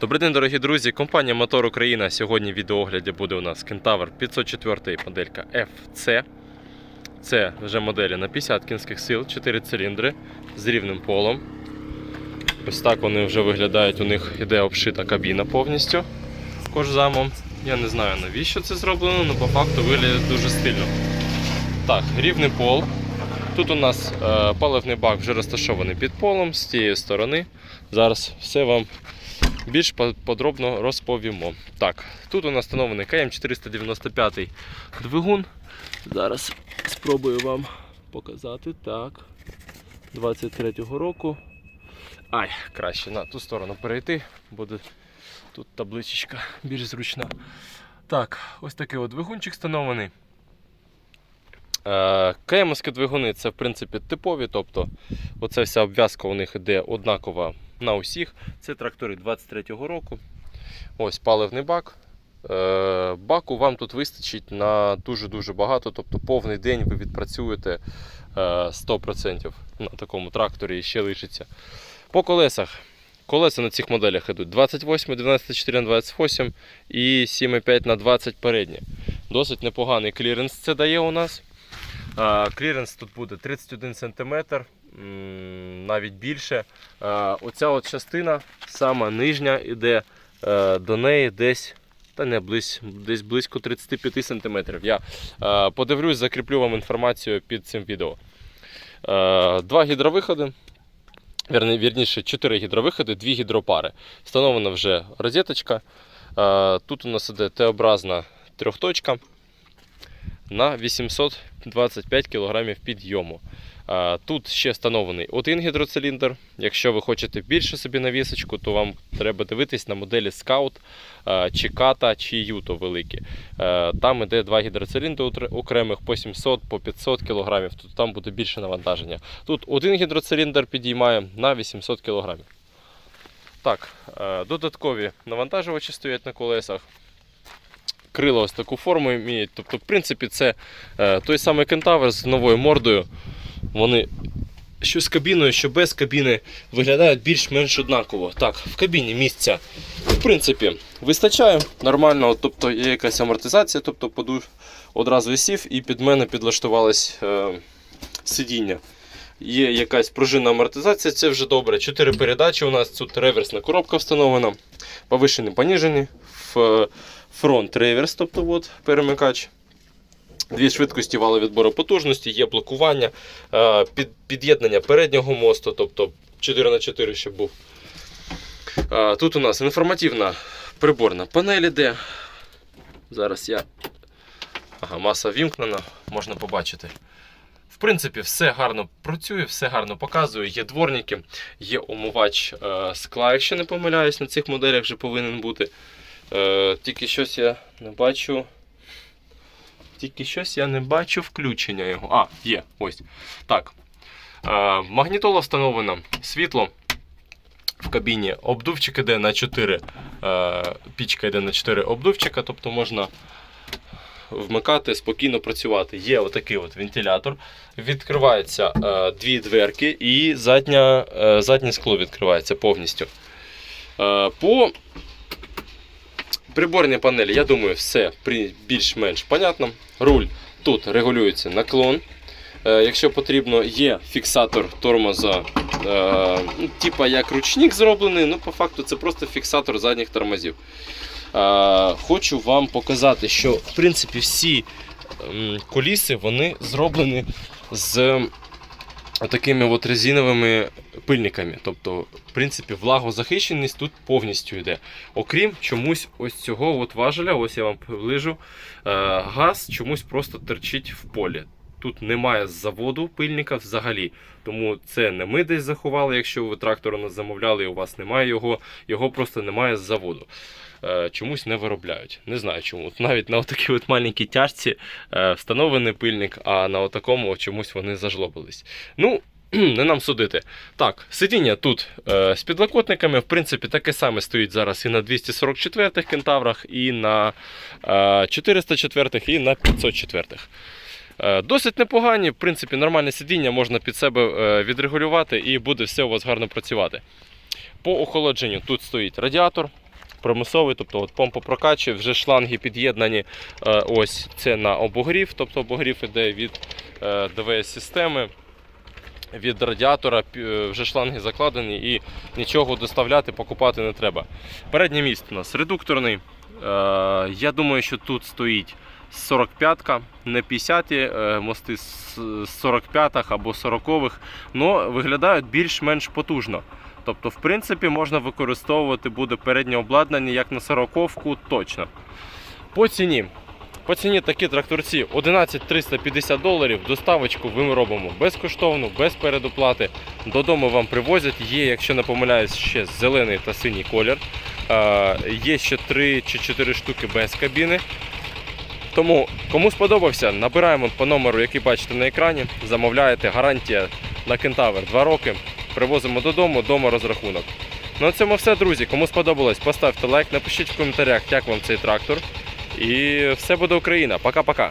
Добрий день, дорогі друзі. Компанія Мотор Україна. Сьогодні в відеоогляді буде у нас Кентавр 504 моделька FC. Це вже моделі на 50 кінських сил, 4 циліндри з рівним полом. Ось так вони вже виглядають. У них іде обшита кабіна повністю кожзамом. Я не знаю навіщо це зроблено, але по факту виглядає дуже стильно. Так, рівний пол. Тут у нас е, паливний бак вже розташований під полом з цієї сторони. Зараз все вам більш подробно розповімо. Так, тут у нас встановлений КМ495 двигун. Зараз спробую вам показати. Так. 23-го року. Ай, краще на ту сторону перейти, буде тут табличечка більш зручна. Так, ось такий от двигунчик встановлений. Е, КМські двигуни це в принципі типові, тобто оця вся обв'язка у них іде однакова на усіх. Це трактори 23-го року. Ось паливний бак. Е, Баку вам тут вистачить на дуже-дуже багато, тобто повний день ви відпрацюєте е, 100% на такому тракторі і ще лишиться. По колесах. Колеса на цих моделях йдуть 28, 94 на 28 і 7,5 на 20 передні. Досить непоганий кліренс це дає у нас. Е, Кліренс тут буде 31 см, навіть більше. Е, Оця от частина, сама нижня, іде е, до неї десь, та не близь, десь близько 35 см. Я е, подивлюсь, закріплю вам інформацію під цим відео. Е, Два гідровиходи. Вірні, вірніше, 4 гідровиходи, 2 гідропари. Встановлена вже розеточка. Тут у нас іде Т-образна трьохточка на 825 кг підйому. Тут ще встановлений один гідроциліндр. Якщо ви хочете більше собі навісочку, то вам треба дивитись на моделі Scout чи Kata, чи Юто великі. Там іде два гідроциліндри окремих по 700 по 500 кг. Тут там буде більше навантаження. Тут один гідроциліндр підіймає на 800 кг. Так, додаткові навантажувачі стоять на колесах крила ось таку форму мають. Тобто, в принципі, це е, той самий кентавр з новою мордою. Вони що з кабіною, що без кабіни виглядають більш-менш однаково. Так, в кабіні місця, в принципі, вистачає нормально, тобто є якась амортизація, тобто подуш одразу сів і під мене підлаштувалось е, сидіння. Є якась пружинна амортизація, це вже добре. Чотири передачі у нас тут реверсна коробка встановлена, повишені, поніжені. В, фронт реверс, тобто от, перемикач. Дві швидкості вали відбору потужності, є блокування, е, під, під'єднання переднього мосту, тобто 4х4 щоб був. Е, Тут у нас інформативна приборна панель іде. Зараз я. Ага, маса вімкнена, можна побачити. В принципі, все гарно працює, все гарно показує. Є дворники, є омивач е, скла, якщо не помиляюсь, на цих моделях вже повинен бути. Е, тільки щось я не бачу. Тільки щось я не бачу включення його. А, є, ось. Так. Е, магнітола встановлена, світло в кабіні. Обдувчик іде на 4. Е, пічка йде на 4 обдувчика, тобто можна вмикати, спокійно працювати. Є отакий от вентилятор. Відкриваються е, дві дверки і задня, е, заднє скло відкривається повністю. Е, по приборній панелі, я думаю, все більш-менш понятно. Руль тут регулюється наклон. Е, якщо потрібно, є фіксатор тормоза, е, ну, типа як ручник зроблений, ну по факту це просто фіксатор задніх тормозів. Е, хочу вам показати, що в принципі всі куліси вони зроблені з такими от резиновими пильниками. Тобто, в принципі, влагозахищеність тут повністю йде. Окрім чомусь ось цього от важеля, ось я вам приближу, е, газ чомусь просто терчить в полі. Тут немає з заводу пильника взагалі. Тому це не ми десь заховали, якщо ви трактор нас замовляли і у вас немає його, його просто немає з заводу. Е, Чомусь не виробляють. Не знаю чому. Навіть на такій от маленькій тяжці е, встановлений пильник, а на отакому чомусь вони зажлобились. Ну, не нам судити. Так, сидіння тут е, з підлокотниками, в принципі, таке саме стоїть зараз і на 244-х кентаврах, і на е, 404-х, і на 504-х. Е, Досить непогані, в принципі, нормальне сидіння можна під себе е, відрегулювати і буде все у вас гарно працювати. По охолодженню тут стоїть радіатор. промисловий, тобто от помпа прокачує, вже шланги під'єднані. е, Ось це на обогрів, тобто обогрів іде від ДВС-системи. Від радіатора вже шланги закладені і нічого доставляти, покупати не треба. Передній міст у нас редукторний. Я думаю, що тут стоїть 45-ка, не 50-ті е, мости з 45-х або 40-х, але виглядають більш-менш потужно. Тобто, в принципі, можна використовувати буде переднє обладнання як на 40-ку точно. По ціні. По ціні такі тракторці 11 350 доларів. Доставочку ми робимо безкоштовно, без передоплати. Додому вам привозять. Є, якщо не помиляюсь, ще зелений та синій колір. Е, Є ще 3 чи 4 штуки без кабіни. Тому, кому сподобався, набираємо по номеру, який бачите на екрані. Замовляєте, гарантія на кентавер 2 роки. Привозимо додому, дома розрахунок. Ну, на цьому все, друзі. Кому сподобалось, поставте лайк, напишіть в коментарях, як вам цей трактор. І все буде Україна. Пока-пока.